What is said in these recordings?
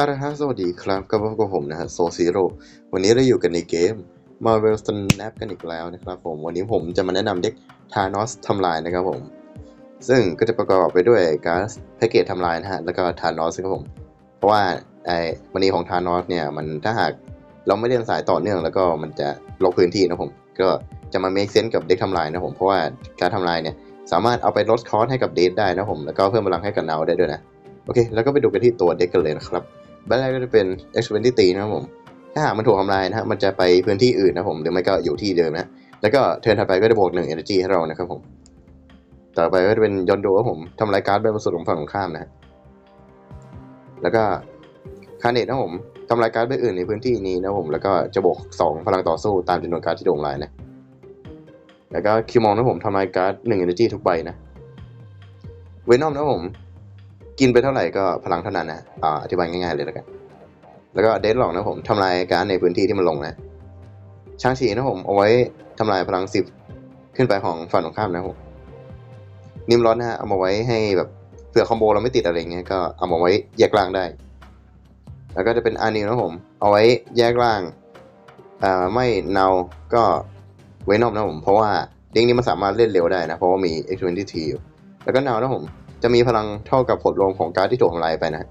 อาระฮะสวัสดีครับก็พบกับผมนะฮะโซซีโร่วันนี้เราอยู่กันในเกม Marvel Snap กันอีกแล้วนะครับผม วันนี้ผมจะมาแนะนำเด็กทานอสทำลายนะครับผม ซึ่งก็จะประกอบไปด้วยการแพ็กเกจทำลายนะฮะ แล้วก็ทานอสครับผม เพราะว่าไอ้วันนี้ของทานอสเนี่ย มันถ้าหากเราไม่เล่นสายต่อเนื่องแล้วก็มันจะลบพื้นที่นะผม ก็จะมา make sense กับเด็กทำลายนะผม เพราะว่าการทำลายเนี่ยสามารถเอาไปลดคอสให้กับเดทได้นะผม แล้วก็เพิ่มพลังให้กับเนาได้ด้วยนะ โอเค แล้วก็ไปดูกันที่ตัวเด็กกันเลยนะครับ บ้านแรกก็จะเป็น X 2 0นะครับผม ถ้าหากมันถูกทำลายนะฮะมันจะไปพื้นที่อื่นนะผม หรือไม่ก็อยู่ที่เดิมนะ แล้วก็เทิร์นถัดไปก็จะบวกหนึ่ง energy ให้เรานะครับผม ต่อไปก็จะเป็นยอนโดครับผมทำลายการ์ดแบบสุดของฝั่งตรงข้ามนะฮะแล้วก็คาเนตนะผมทำลายการ์ดใบอื่นในพื้นที่นี้นะผม แล้วก็จะบวกสองพลังต่อสู้ตามจำนวนการ์ดที่โด่งลายนะ แล้วก็คิวมองนะผมทำลายการ์ดหนึ่ง energy ทุกใบนะ เวนอมนะผม กินไปเท่าไหร่ก็พลังเท่านั้นนะอ่าอธิบายง่ายๆเลยแล้วกัน แล้วก็เดดหลอกนะผมทำลายการในพื้นที่ที่มันลงนะช้างฉีนะผมเอาไว้ทำลายพลังสิบขึ้นไปของฝั่งตรงข้ามนะผมนิมร้อนนะฮะเอามาไว้ให้แบบเผื่อคอมโบเราไม่ติดอะไรเงี้ยก็เอามาไว้แยกล่างได้ แล้วก็จะเป็นอานิวนะผม เอาไว้แยกล่างอ่าไม่เนาก็เวนอมนะผม เพราะว่าเด้งนี้มันสามารถเล่นเร็วได้นะ เพราะว่ามี X20T อยู่แล้วก็เนานะผม จะมีพลังเท่ากับผลรวมของการดที่ถูกทำลายไปนะ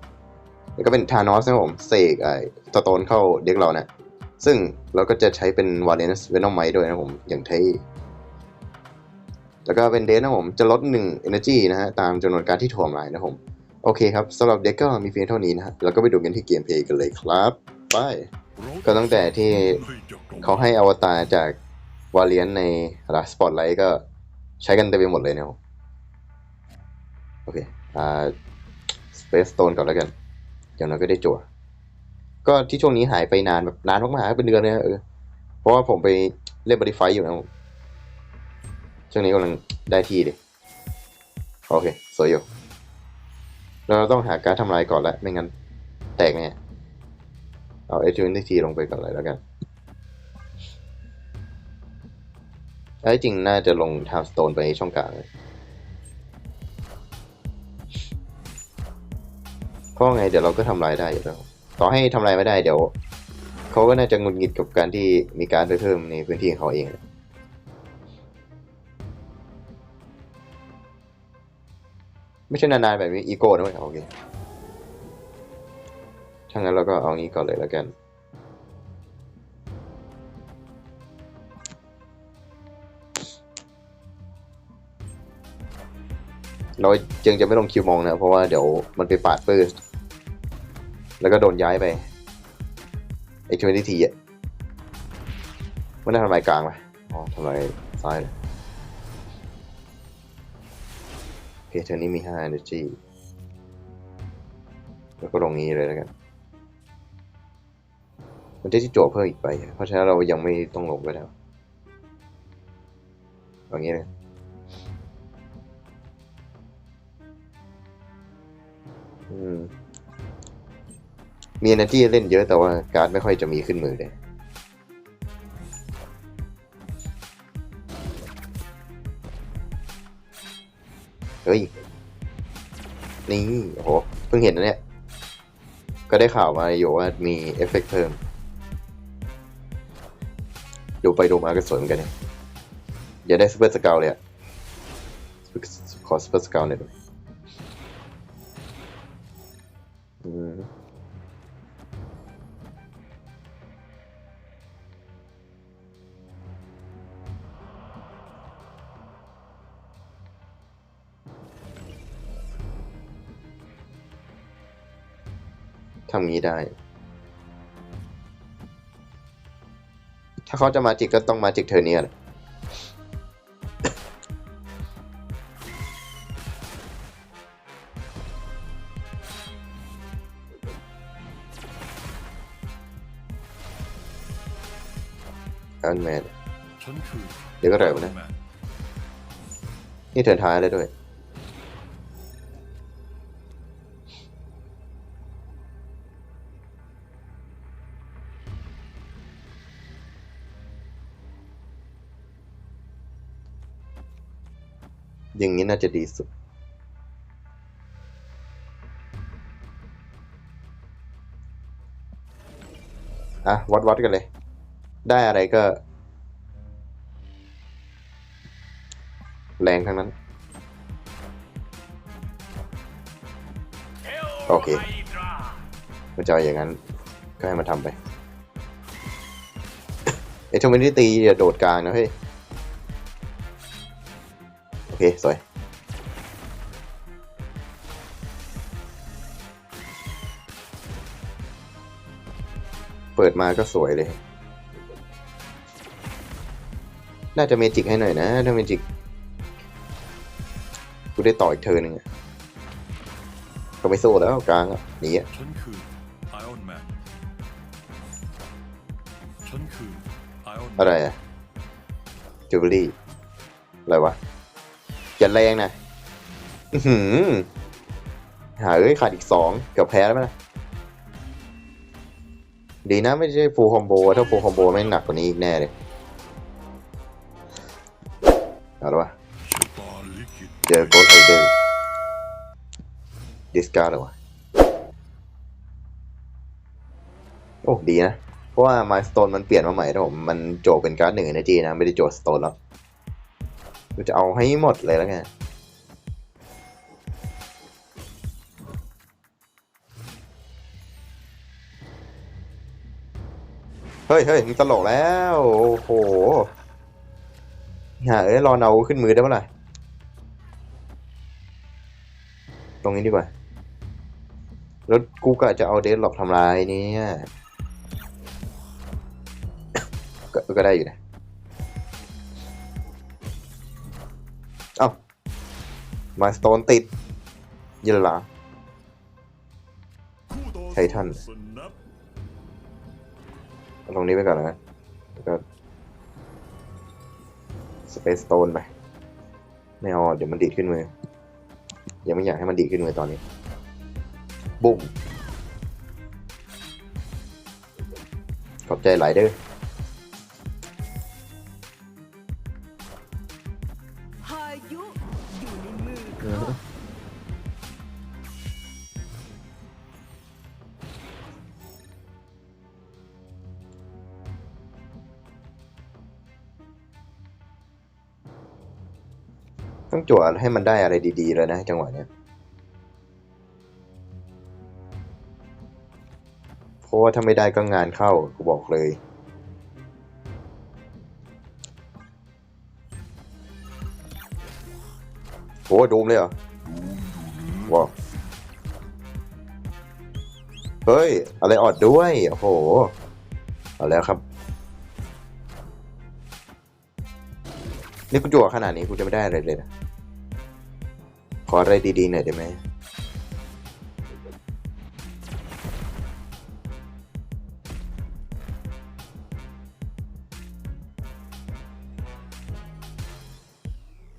แล้วก็เป็นทานอสนะผมเสกไอ้สโตนเข้าเด็กเรานะ ซึ่งเราก็จะใช้เป็นวาเลนส์เวนอมไมด้วยนะผม อย่างเท่แล้วก็เป็นเดนนะผม จะลด 1 energy นะฮะ ตามจำนวนการที่ถูกทำลายนะผม โอเคครับสำหรับเด็กก็มีเพียงเท่านี้นะฮะแล้วก็ไปดูกันที่เกมเพลย์กันเลยครับไปก็ตั้งแต่ที่เขาให้อวตารจากวาเลียนในรัสปอตไลท์ก็ใช้กันเต็มไปหมดเลยเนี่ย โอเคอ่า Space Stone ก่อนแล้วกันเดี๋ยวเราก็ได้จั่วก็ที่ช่วงนี้หายไปนานแบบนานมากๆเป็นเดือนเลยเออเพราะว่าผมไปเล่นบริไฟอยู่นะช่วงนี้กำลังได้ที่ดิโอเคสวยอยู่เราต้องหาการทำลายก่อนแล้วไม่งั้นแตกเนี่ยเอาเอชวินทีลงไปก่อนเลยแล้วกันไอ้จริงน่าจะลงทามสโตนไปช่องกลางเลย เพราะไงเดี๋ยวเราก็ทำลายได้อยู่แล้วต่อให้ทำลายไม่ได้เดี๋ยวเขาก็น่าจะงุดหงิดกับการที่มีการไปเพิ่มในพื้นที่ของเขาเอง ไม่ใช่นานๆแบบนี้อีโก้นะเว้ยโอเคถ้างั้นเราก็เอางี้ก่อนเลยแล้วกันเราจึงจะไม่ลงคิวมองนะ เพราะว่าเดี๋ยวมันไปปาดปื้ แล้วก็โดนย้ายไปไอ้ทเวนตี้ทีอะไมันได้ทำลายกลางไปอ๋อทำลายซ้ายเลยโอเคเทอร์นี้มี 5 energy แล้วก็ลงนี้เลยแล้วกัน มันจะที่โจทย์เพิ่มอีกไป เพราะฉะนั้นเรายังไม่ต้องลงไปแล้วอย่างนี้เลยอืม มี energy เล่นเยอะแต่ว่าการ์ดไม่ค่อยจะมีขึ้นมือเลยเฮ้ย นี่โหเพิ่งเห็นนะเนี่ย ก็ได้ข่าวมาอยู่ว่ามีเอฟเฟกต์เพิ่ม ดูไปดูมาก็สวยเหมือนกันเนี่ย อย่าได้ซูเปอร์สเกลเลยอะขอซูเปอร์สเกลหน่อย ทำงี้ได้ ถ้าเขาจะมาจิกก็ต้องมาจิกเธอเนี่ยแหละอันแมนฉันคือเดี๋ยวก็เร็วนะแมนนี่เทิร์นท้ายเลยด้วย อย่างนี้น่าจะดีสุด อะ วัดวัดกันเลย ได้อะไรก็ แรงทั้งนั้น โอเคมันจะอาอย่างนั้น ก็ให้มันทำไป เอทำไมไม่ตีอย่าโดดกลางนะเฮ้ย เค สวย เปิดมาก็สวยเลย น่าจะเมจิกให้หน่อยนะ ถ้าเมจิก กูได้ต่ออีกเธอหนึ่งอะก็ไม่สู้แล้วกลางอะหนีอะฉันคือไอออนแมนฉันคือไอออนอะไรอะจูเบลี่อะไรวะ อย่าแรงนะอือหือหาเอ้ยขาดอีกสองเกือบแพ้แล้วไหมนะดีนะไม่ใช่ฟูลคอมโบถ้าฟูลคอมโบแม่หนักกว่านี้อีกแน่เลยเอาละวะชะเจอโกดไฮเดอร์ดิสการ์ดเหรอวะโอ้ดีนะ เพราะว่าม s สโตนมันเปลี่ยนมาใหม่นะผม มันโจเป็นการ์ดหนึ่งในจีนะ ไม่ได้โจสโตนแล้ว กูจะเอาให้หมดเลยแล้วไงเฮ้ยเฮ้ยมึงตลกแล้ว โอ้โหหาเอ้ยรอเอาขึ้นมือได้ปะล่ะตรงนี้ดีกว่า แล้วกูกะจะเอาเดสหลอกทำลายนี่ก็ก็ได้อยู่นะ มาสโตนติดยินละคู่ต่อไททันตรงนี้ไปก่อนแล้วกันแล้วก็สเปซสโตนไปไม่เอาเดี๋ยวมันดีดขึ้นมือยังไม่อยากให้มันดีดขึ้นมือตอนนี้ บุ้มขอบใจหลายเด้อ จั่วให้มันได้อะไรดีๆแล้วนะจังหวะเนี้ยเพราะว่าถ้าไม่ได้ก็งานเข้ากูบอกเลยโอ้ดูมเลยเหรอว้าวเฮ้ย อะไรออดด้วยโอ้โหเอาแล้วครับ นี่กูจั่วขนาดนี้กูจะไม่ได้อะไรเลยนะ ขออะไรดีๆหน่อยได้ไหม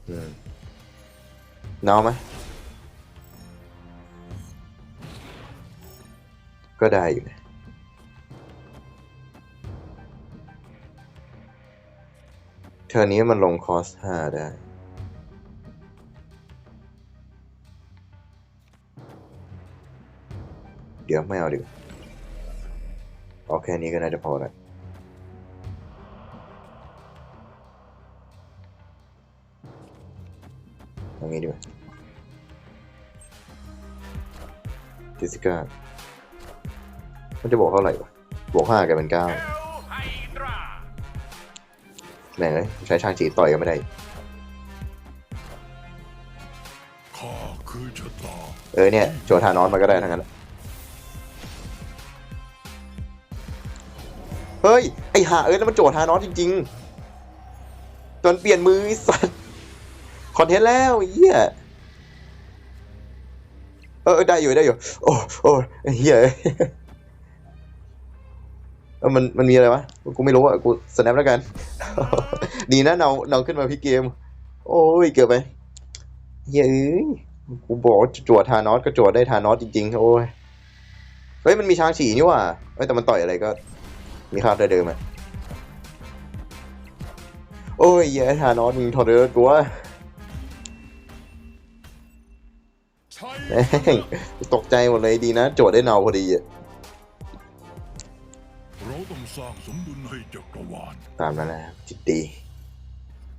อืมเนาไหมก็ได้อยู่นะเทอร์นี้มันลงคอสห้าได้ เดี๋ยวไม่เอาดีกว่าเอาแค่นี้ก็น่าจะพอแล้วเอางี้ดีกว่าทิสก้ามันจะบอกเท่าไหร่วะบวกห้ากลายเป็นเก้าแม่งเลยใช้ช่างจีต่อยกันไม่ได้เออเนี่ยโจทานอนมาก็ได้ทั้งนั้น เฮ้ย ไอหาเอ้ยแล้วมันโจทานอนจริงๆจนเปลี่ยนมือไอ้สัสคอนเทนต์แล้วเหี้ยเออได้อยู่ได้อยู่ โอ้โอ้เหี้ยเออมันมันมีอะไรวะ กูไม่รู้อะ กูสแนปแล้วกัน ดีนะเนาเนาขึ้นมาพี่เกม โอ้ย เกือบไปเฮ้ยเอ้ยกูบอกว่าจั่วทานอสก็จั่วได้ทานอสจริงๆ โอ้ย เฮ้ย มันมีช้างฉี่นี่ว่าเฮ้ย แต่มันต่อยอะไรก็ มีค่าได้เดิมอะโอ้ยเหี้ยทานอสมึงทอร์เรอร์กูว่าใช่แม่งตกใจหมดเลยดีนะ โจทย์ได้เนาพอดีอะเราต้องสร้างสมดุลให้จักรวาลตามนั้นแหละครับจิตดี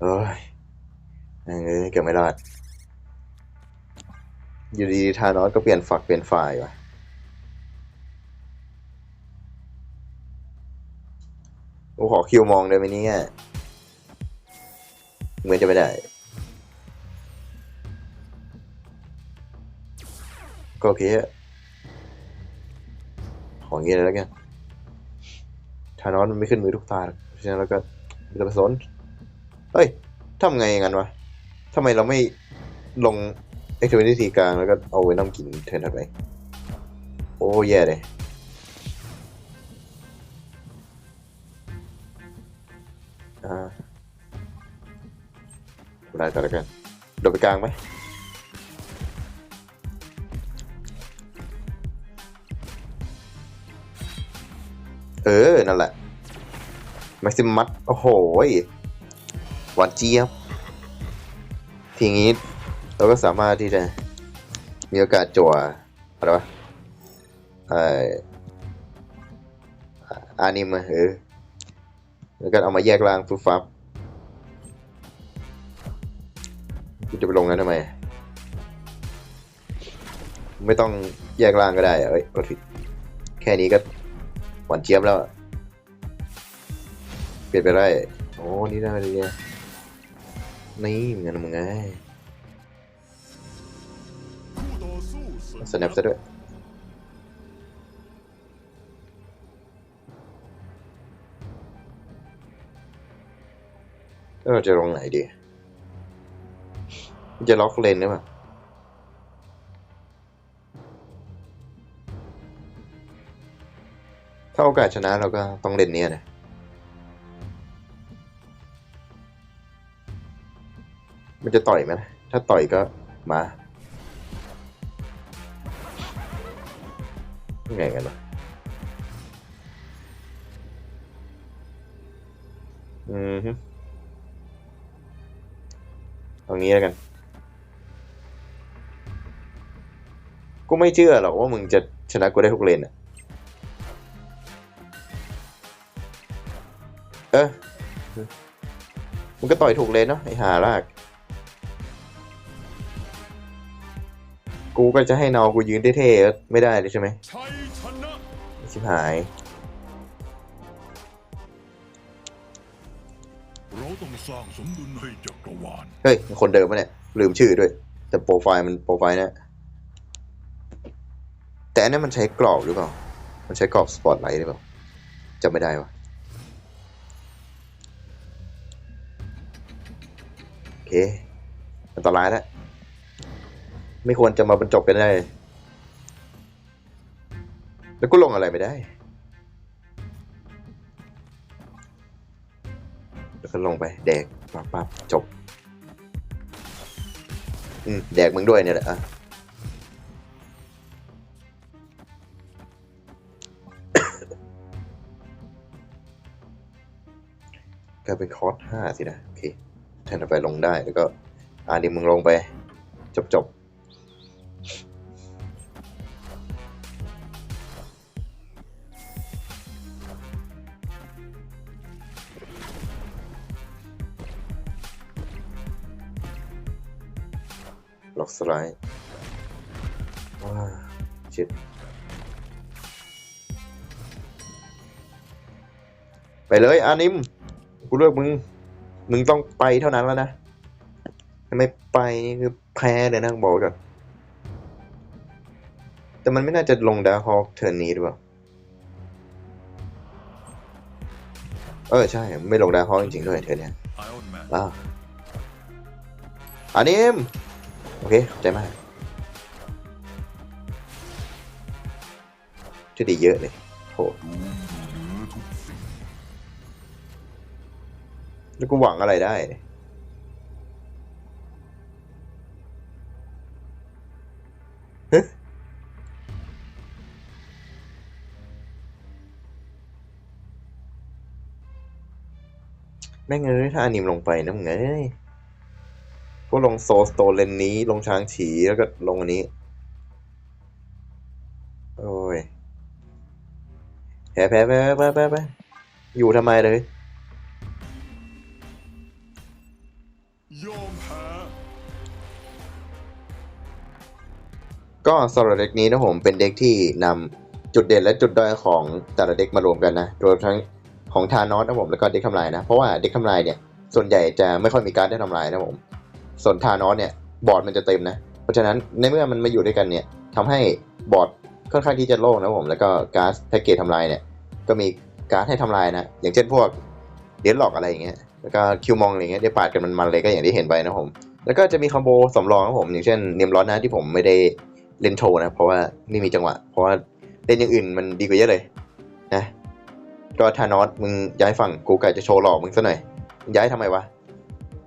เอ้ยเอ้ยเกือบไม่รอดอยู่ดีทานอสก็เปลี่ยนฝักเปลี่ยนฝ่ายว่ะ โอ้ขอคิวมองได้ไหมเนี่ยเหมือนจะไม่ได้ ก็โอเคของงี้ยแล้วกันทานอสมันไม่ขึ้นมือทุกตาหรอกเพราะฉะนั้นเราก็ไม่ต้องไปสนเฮ้ยทำไงอย่างนั้นวะทำไมเราไม่ลง activity กลางแล้วก็เอาไว้น้ำกินเทิร์นถัดไป โอ้แย่เลย อ่าได้ต่อแล้วกันโดดไปกลางไหมเออ นั่นแหละแม็กซิมัสโอ้โหหวานเจี๊ยบ ทีนี้เราก็สามารถที่จะมีโอกาสจั่วอะไรวะเอ่อานิมะเออ แล้วก็เอามาแยกล่างฟุบฟับกูจะไปลงนั้นทำไม ไม่ต้องแยกล่างก็ได้อะเอ้ยกดผิด แค่นี้ก็หวานเจี๊ยบแล้ว เปลี่ยนไปได้ โอ้ นี่ได้เลยเนี่ยนี่มึงไงมึงไงคู่ต่อสู้สแนปซะด้วย เราจะลงไหนดี จะล็อกเลนได้ปะถ้าโอกาสชนะเราก็ต้องเลนเนี้ยนะมันจะต่อยไหมถ้าต่อยก็มาไงกันวะอืม ฮึเอางี้แล้วกัน กูไม่เชื่อหรอกว่ามึงจะชนะกูได้ทุกเลนอะเออมึงก็ต่อยถูกเลนเนาะไอ้ห่าลาก กูก็จะให้นอกูยืนเท่ๆไม่ได้เลยใช่ไหมชัยชนะชิบหาย ต้องสร้างสมดุลให้จักรวาลเฮ้ยคนเดิมปะเนี่ยลืมชื่อด้วย แต่โปรไฟล์มันโปรไฟล์เนี่ยแต่อันนั้นมันใช้กรอบหรือเปล่า มันใช้กรอบสปอตไลท์หรือเปล่าจำไม่ได้วะโอเคอันตรายแล้วไม่ควรจะมาบรรจบกันได้ แล้วก็ลงอะไรไม่ได้ แล้วก็ลงไปแดกปั๊บปั๊บจบ อืมแดกมึงด้วยเนี่ยแหละอะกลายเป็นคอร์สห้าสินะ โอเคแทนไปลงได้แล้วก็ อ่าดิมึงลงไป จบจบ ล็อกสไลด์ว้าชิดไปเลยอานิม กูเลือกมึง มึงต้องไปเท่านั้นแล้วนะถ้าไม่ไปนี่คือแพ้เลยนะบอกไว้ก่อนแต่มันไม่น่าจะลงดาร์ฮอกเทิร์นนี้หรือเปล่า เออใช่ ไม่ลงดาร์ฮอกจริงๆด้วยเทิร์นเนี้ยไอออนแมนอ้าวอานิม โอเคขอบใจมากช่วยดีเยอะเลยโหแล้วกูหวังอะไรได้เนี่ยฮะแม่งเอ้ยถ้าอนิมลงไปนะมึงย ก็ลงโซสโตเลนนี้ ลงช้างฉีแล้วก็ลงอันนี้ โอ้ยแพ้แพ้แพ้แพ้แพ้แพ้อยู่ทำไมเลยยอมแพ้ก็สำหรับเด็กนี้นะผมเป็นเด็กที่นำจุดเด่นและจุดด้อยของแต่ละเด็กมารวมกันนะรวมทั้งของทานอสนะผมแล้วก็เด็กทำลายนะ เพราะว่าเด็กทำลายเนี่ยส่วนใหญ่จะไม่ค่อยมีการได้ทำลายนะผม ส่วนทานอสเนี่ยบอร์ดมันจะเต็มนะ เพราะฉะนั้นในเมื่อมันมาอยู่ด้วยกันเนี่ยทำให้บอร์ดค่อนข้างที่จะโล่งนะผม แล้วก็ก๊าร์ดแพ็กเกจทำลายเนี่ย ก็มีก๊าร์ดให้ทำลายนะ อย่างเช่นพวกเดนหลอกอะไรอย่างเงี้ย แล้วก็คิวมองอะไรเงี้ยได้ปาดกันมันๆเลยก็อย่างที่เห็นไปนะผม แล้วก็จะมีคอมโบสำรองนะผม อย่างเช่นเนมร้อนนะที่ผมไม่ได้เล่นโชว์นะ เพราะว่าไม่มีจังหวะ เพราะว่าเล่นอย่างอื่นมันดีกว่าเยอะเลยนะ ก็ทานอสมึงย้ายฝั่งกูกะจะโชว์หลอกมึงซะหน่อยมึงย้ายทำไมวะ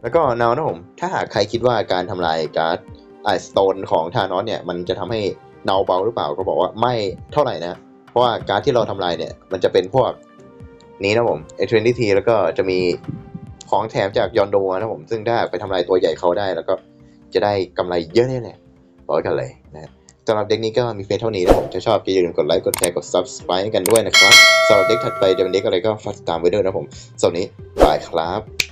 แล้วก็นาวนะผม ถ้าหากใครคิดว่าการทำลายการ์ดไอสโตนของทานอสเนี่ย มันจะทำให้เนาเบาหรือเปล่าก็บอกว่าไม่เท่าไหร่นะ เพราะว่าการ์ดที่เราทำลายเนี่ย มันจะเป็นพวกนี้นะผมเอทเวนทีแล้วก็จะมีของแถมจากยอนโดนะผม ซึ่งถ้ไปทำลายตัวใหญ่เขาได้ แล้วก็จะได้กำไรเยอะแน่ๆบอกกันเลยนะสำหรับเด็กนี้ก็มีเพียงเท่านี้นะผมถ้าชอบก็อย่าลืมกดไลค์ กดแชร์ กด subscribe กันด้วยนะครับสำหรับเด็กถัดไปจะเป็นเด็กอะไรก็ฝากติดตามไว้ด้วยนะผมสำหรับวันนี้บายครับ